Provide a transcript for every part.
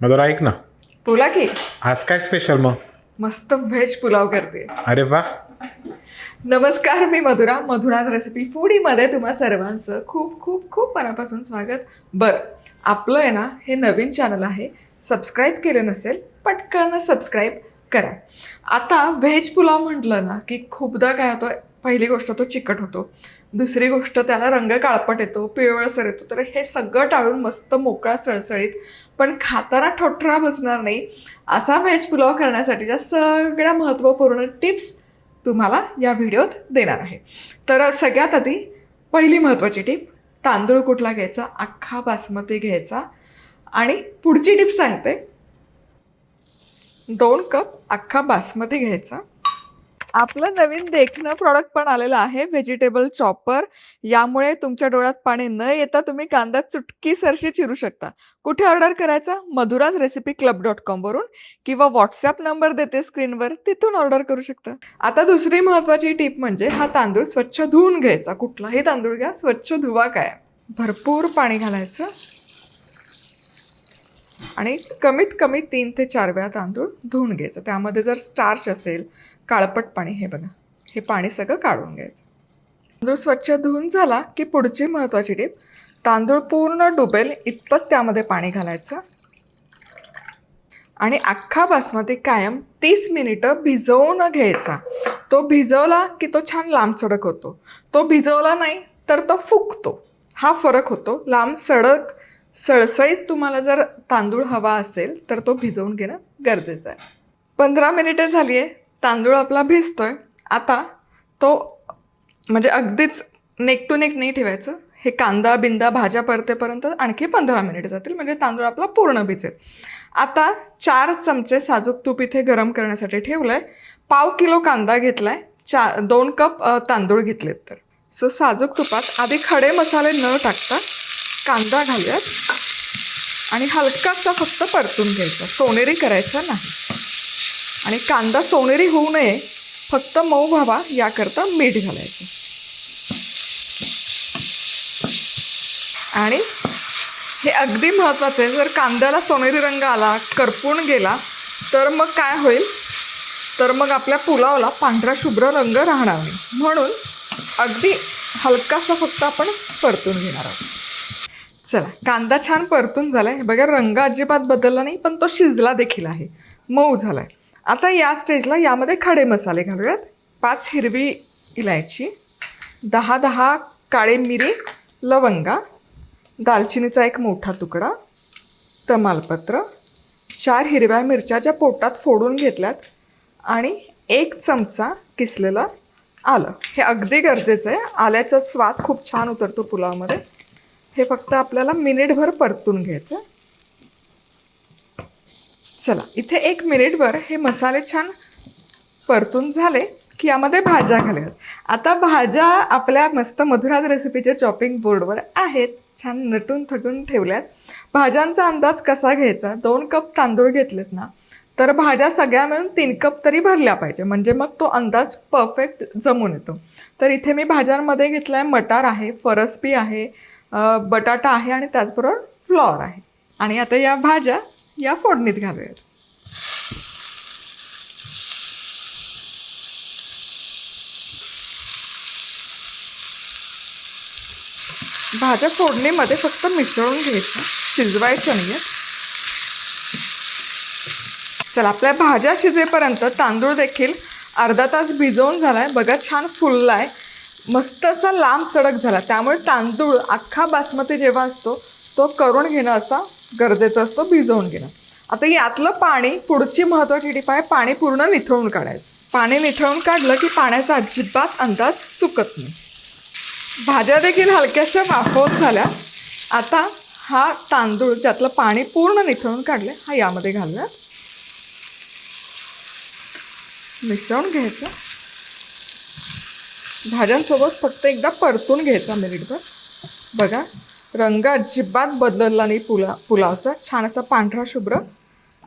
मधुरा ऐक ना. बोला की. आज काय स्पेशल मग? मस्त व्हेज पुलाव करते. अरे वा. नमस्कार मी मधुरा. मधुराज रेसिपी फूडीमध्ये तुम्हा सर्वांचं खूप खूप खूप मनापासून स्वागत. बरं आपलं आहे ना हे नवीन चॅनल आहे. सबस्क्राईब केलं नसेल पटकन सबस्क्राईब करा. आता व्हेज पुलाव म्हटलं ना की खूपदा काय होतं पहिली गोष्ट तो चिकट होतो. दुसरी गोष्ट त्याला रंग काळपट येतो पिवळसर येतो. तर हे सगळं टाळून मस्त मोकळा सळसळीत पण खाताना ठोठरा बसणार नाही असा व्हेज पुलाव करण्यासाठीच्या सगळ्या महत्त्वपूर्ण टिप्स तुम्हाला या व्हिडिओत देणार आहे. तर सगळ्यात आधी पहिली महत्त्वाची टिप तांदूळ कुठला घ्यायचा अख्खा बासमती घ्यायचा आणि पुढची टिप सांगते. दोन कप अख्खा बासमती घ्यायचा. आपलं नवीन देखणं प्रॉडक्ट पण आलेलं आहे व्हेजिटेबल चॉपर यामुळे तुमच्या डोळ्यात पाणी न येता तुम्ही कांदा चुटकी सरशी चिरू शकता. कुठे ऑर्डर करायचा? Madhura's recipe club dot com वरून किंवा व्हॉट्सअप नंबर देते स्क्रीनवर तिथून ऑर्डर करू शकता. आता दुसरी महत्वाची टीप म्हणजे हा तांदूळ स्वच्छ धुवून घ्यायचा. कुठलाही तांदूळ घ्या स्वच्छ धुवा काय? भरपूर पाणी घालायचं. आणि कमीत कमी तीन ते चार वेळा तांदूळ धुवून घ्यायचं. त्यामध्ये जर स्टार्च असेल काळपट पाणी हे बघा. हे पाणी सगळं काढून घ्यायचं. तांदूळ स्वच्छ धुवून झाला की पुढची महत्त्वाची टीप तांदूळ पूर्ण डुबेल इतपत त्यामध्ये पाणी घालायचं. आणि अख्खा बासमती कायम तीस मिनिटं भिजवून घ्यायचा. तो भिजवला की तो छान लांब सडक होतो. तो भिजवला नाही तर तो फुगतो. हा फरक होतो. लांब सडक सळसळीत तुम्हाला जर तांदूळ हवा असेल तर तो भिजवून घेणं गरजेचं आहे. पंधरा मिनिटे झाली आहे तांदूळ आपला भिजतोय आता तो म्हणजे अगदीच नेक टू नेक नाही ठेवायचं. हे कांदा बिंदा भाज्या परतेपर्यंत आणखी पंधरा मिनिट जातील म्हणजे तांदूळ आपला पूर्ण भिजेल. आता चार चमचे साजूक तूप इथे गरम करण्यासाठी ठेवलं आहे पाव किलो कांदा घेतला आहे चा दोन कप तांदूळ घेतलेत तर. सो साजूक तुपात आधी खडे मसाले न टाकता कांदा घालूयात. आणि हलकासा फक्त परतून घ्यायचा सोनेरी करायचा नाही. आणि कांदा सोनेरी होऊ नये फक्त मऊ व्हावा याकरता मीठ घालायचं. आणि हे अगदी महत्त्वाचं आहे. जर कांद्याला सोनेरी रंग आला करपून गेला तर मग काय होईल? तर मग आपल्या पुलावला पांढरा शुभ्र रंग राहणार नाही. म्हणून अगदी हलकासा फक्त आपण परतून घेणार आहोत. चला कांदा छान परतून झाला आहे बघा रंग अजिबात बदलला नाही पण तो शिजला देखील आहे. मऊ झाला आहे आता या स्टेजला यामध्ये खडे मसाले घालूयात. पाच हिरवी इलायची दहा दहा काळे मिरी लवंगा दालचिनीचा एक मोठा तुकडा तमालपत्र चार हिरव्या मिरच्या ज्या पोटात फोडून घेतल्यात आणि एक चमचा किसलेलं आलं. हे अगदी गरजेचं आहे. आल्याचा स्वाद खूप छान उतरतो पुलावमध्ये. हे फक्त आपल्याला मिनिटभर परतून घ्यायचं. चला इथे एक मिनिटभर हे मसाले छान परतून झाले की यामध्ये भाज्या घालूयात. आता भाज्या आपल्या मस्त मधुराज रेसिपीच्या चॉपिंग बोर्डवर आहेत. छान नटून थटून ठेवल्यात. भाज्यांचा अंदाज कसा घ्यायचा? दोन कप तांदूळ घेतलेत ना? तर भाज्या सगळ्या मिळून तीन कप तरी भरल्या पाहिजे. म्हणजे मग तो अंदाज परफेक्ट जमून येतो. तर इथे मी भाज्यांमध्ये घेतला आहे मटार आहे फरसबी आहे बटाटा आहे आणि त्याचबरोबर फ्लॉर आहे. आणि आता या भाज्या या फोडणीत घालूयात. भाज्या फोडणीमध्ये फक्त मिसळून घ्यायच्या. शिजवायच्या नाही चला आपल्या भाज्या शिजेपर्यंत तांदूळ देखील अर्धा तास भिजवून झाला आहे बघा छान फुलला आहे मस्त असा लांब सडक झाला. त्यामुळे तांदूळ अख्खा बासमती जेव्हा असतो तो करून घेणं असा गरजेचं असतं भिजवून घेणं. आता यातलं पाणी पुढची महत्त्वाची टीप आहे पाणी पूर्ण निथळून काढायचं. पाणी निथळून काढलं की पाण्याचा अजिबात अंदाज चुकत नाही. भाज्या देखील हलक्याशा वाफवत झाल्या. आता हा तांदूळ ज्यातलं पाणी पूर्ण निथळून काढले हा यामध्ये घालूया मिसळून घ्यायचं. भाज्यांसोबत फक्त एकदा परतून घ्यायचा मिनिटभर. बघा रंग अजिबात बदलला नाही पुला पुलावचा. छान असा पांढरा शुभ्र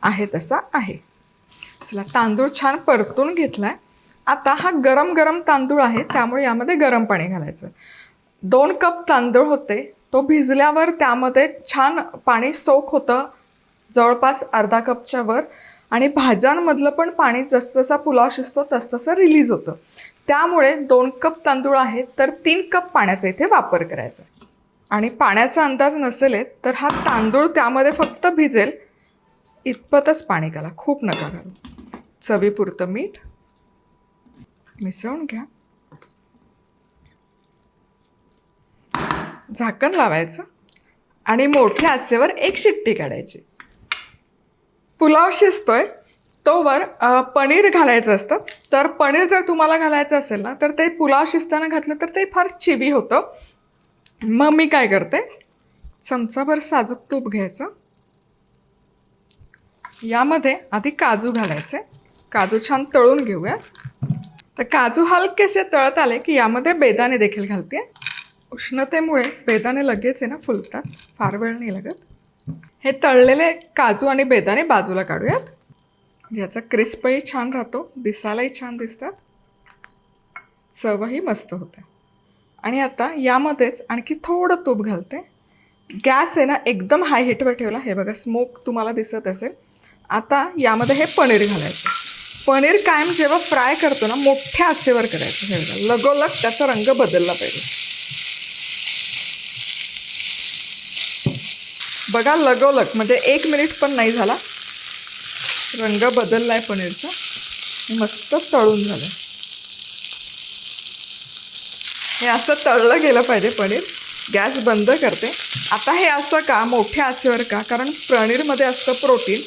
आहे तसा आहे. चला तांदूळ छान परतून घेतला आहे आता हा गरम गरम तांदूळ आहे त्यामुळे यामध्ये गरम पाणी घालायचं. दोन कप तांदूळ होते. तो भिजल्यावर त्यामध्ये छान पाणी सोक होतं. जवळपास अर्धा कपच्या वर. आणि भाज्यांमधलं पण पाणी जसजसा पुलाव शिजतो तसतसं रिलीज होतं. त्यामुळे दोन कप तांदूळ आहेत तर तीन कप पाण्याचा इथे वापर करायचा. आणि पाण्याचा अंदाज नसेल तर हा तांदूळ त्यामध्ये फक्त भिजेल. इतपतच पाणी घाला खूप नका घालू. चवीपुरतं मीठ मिसळून घ्या. झाकण लावायचं आणि मोठ्या आचेवर एक शिट्टी काढायची. पुलाव शिजतोय तोवर पनीर घालायचं असतं. तर पनीर जर तुम्हाला घालायचं असेल ना तर ते पुलाव शिजताना घातलं तर ते फार चिबी होतं. मग मी काय करते? चमचाभर साजूक तूप घ्यायचं. यामध्ये आधी काजू घालायचे. काजू छान तळून घेऊया तर काजू हलकेसे तळत आले की यामध्ये बेदाणे देखील घालते. उष्णतेमुळे बेदाणे लगेच आहे ना फुलतात. फार वेळ नाही लागत. हे तळलेले काजू आणि बेदाणे बाजूला काढूयात. याचा क्रिस्पही छान राहतो. दिसायलाही छान दिसतात. चवही मस्त होते. आणि आता यामध्येच आणखी थोडं तूप घालते. गॅस आहे ना एकदम हाय हिटवर ठेवला. हे बघा स्मोक तुम्हाला दिसत असेल. आता यामध्ये हे पनीर घालायचं. पनीर कायम जेव्हा फ्राय करतो ना मोठ्या आचेवर करायचं. हे बघा लगोलग त्याचा रंग बदलला पाहिजे. बघा लगोलग म्हणजे एक मिनिट पण नाही झाला. रंग बदलला आहे पनीरचा. मस्त तळून झालं हे असं तळलं गेलं पाहिजे पनीर. गॅस बंद करते. आता हे असं का? मोठ्या आचेवर का? कारण पनीरमध्ये असतं प्रोटीन.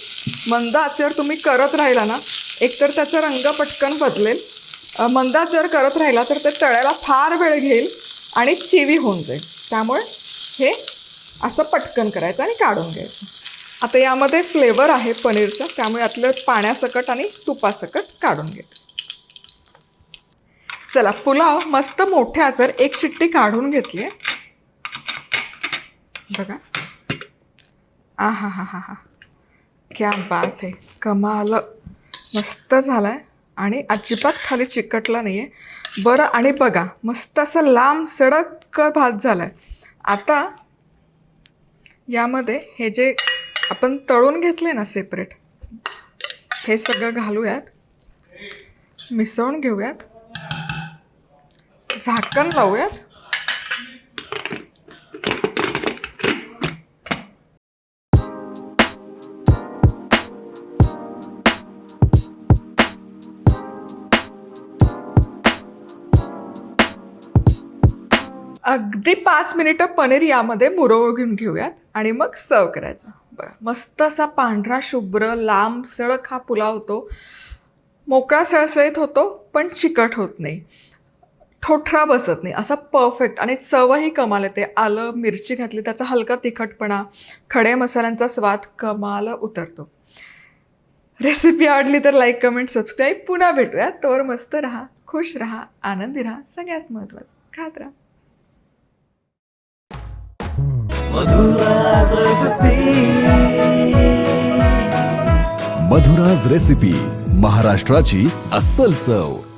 मंद आचेवर तुम्ही करत राहिला ना एकतर त्याचा रंग पटकन बदलेल. मंद आचेवर करत राहिला तर ते तळायला फार वेळ घेईल आणि चिवी होऊन जाईल. त्यामुळे हे असं पटकन करायचं आणि काढून घ्यायचं. आता यामध्ये फ्लेवर आहे पनीरचं. त्यामुळे यातलं पाण्यासकट आणि तुपासकट काढून घेते. चला पुलाव मस्त मोठ्या जर एक शिट्टी काढून घेतली आहे बघा. आ हा हा हा हा क्या बात आहे. कमाल. मस्त झाला आहे आणि अजिबात खाली चिकटला नाही आहे बरं आणि बघा मस्त असं लांब सडक भात झाला आहे आता यामध्ये हे जे आपण तळून घेतले ना सेपरेट हे सगळं घालूयात. मिसळून घेऊयात. झाकण लावूयात अगदी पाच मिनिटं पनीर यामध्ये मुरवून घेऊयात आणि मग सर्व करायचं. बघा मस्त असा पांढरा शुभ्र लांब सळक हा पुलाव होतो. मोकळा सळसळीत होतो पण चिकट होत नाही. ठोठरा बसत नाही. असा परफेक्ट आणि चवही कमाल येते आलं मिरची घातली त्याचा हलका तिखटपणा खडे मसाल्यांचा स्वाद कमाल उतरतो. रेसिपी आवडली तर लाईक कमेंट सबस्क्राईब पुन्हा भेटूया. तोवर मस्त राहा खुश राहा आनंदी राहा. सगळ्यात महत्त्वाचं खात राहा. मधुराज रेसिपी महाराष्ट्राची अस्सल चव.